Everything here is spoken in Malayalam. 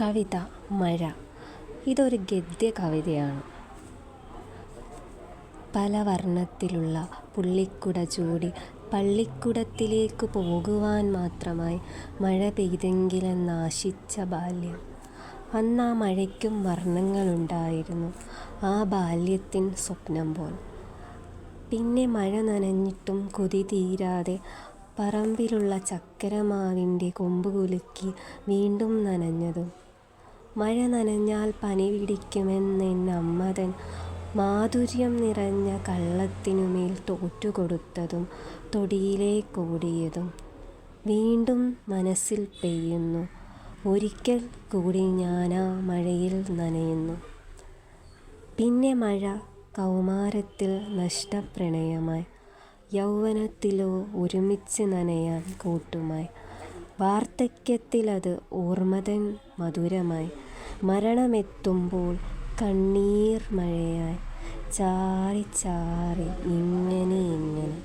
കവിത മഴ ഇതൊരു ഗദ്യ കവിതയാണ് പല വർണത്തിലുള്ള പുള്ളിക്കുട ചൂടി പള്ളിക്കുടത്തിലേക്ക് പോകുവാൻ മാത്രമായി മഴ പെയ്തെങ്കിലെന്നാശിച്ച ബാല്യം. അന്നാ മഴയ്ക്കും വർണങ്ങളുണ്ടായിരുന്നു ആ ബാല്യത്തിൻ സ്വപ്നം പോൽ. പിന്നെ മഴ നനഞ്ഞിട്ടും കൊതി തീരാതെ പറമ്പിലുള്ള ചക്കരമാവിന്റെ കൊമ്പ് കുലുക്കി വീണ്ടും നനഞ്ഞതും. മഴ നനഞ്ഞാൽ പനി പിടിക്കുമെന്നെന്നമ്മതൻ മാധുര്യം നിറഞ്ഞ കള്ളത്തിനുമേൽ തോറ്റുകൊടുത്തതും തൊടിയിലേക്കോടിയതും. വീണ്ടും മനസ്സിൽ പെയ്യുന്നു ഒരിക്കൽ കൂടി ഞാനാ മഴയിൽ നനയുന്നു. പിന്നെ മഴ കൗമാരത്തിൽ നഷ്ടപ്രണയമായി യൗവനത്തിലോ ഒരുമിച്ച് നനയാൻ കൂട്ടുമായി. വാർദ്ധക്യത്തിലത് ഓർമ്മതൻ മധുരമായി. മരണമെത്തുമ്പോൾ കണ്ണീർ മഴയായി. ചാറി ചാറി ഇങ്ങനെ ഇങ്ങനെ.